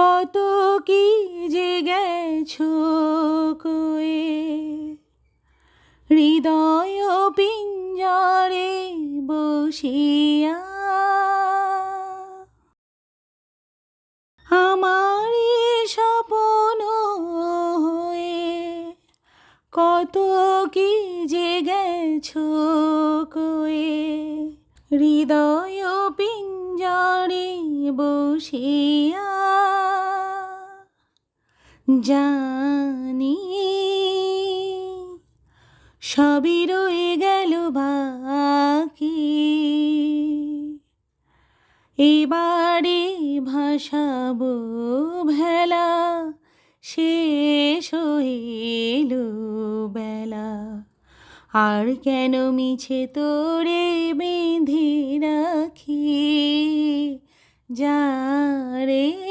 কত কি যে গেছো কয়ে? হৃদয় পিঞ্জরে বসিয়া আমার স্বপন হয়ে কত কি যে গেছো কয়ে? হৃদয় পিঞ্জরে বসিয়া জানি। সবই রয়ে গেল বাকি। এবারে ভাসাবো ভেলা, শেষ হইল বেলা। আর কেন মিছে তোরে বেঁধে রাখি? যারে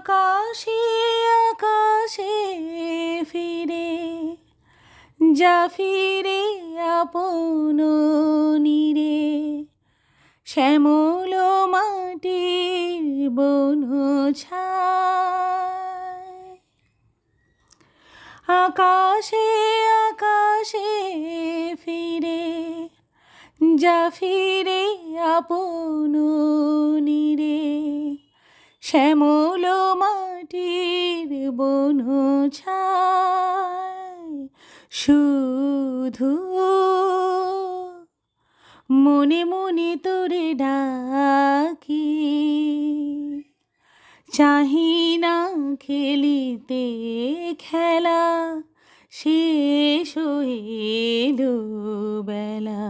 আকাশে আকাশে ফিরে, যা ফিরে আপন নিরে, শ্যামল মাটির বন আকাশে আকাশে ফিরে, যা ফিরে আপন নিরে শ্যামল মাটির বন ছায় শুধু মনে মনে তোরে ডাকি। চাহি না খেলিতে খেলা শেষ হইল বেলা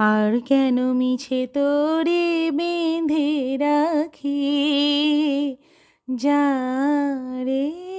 আর কেন মিছে তোরে বেঁধে রাখি? যারে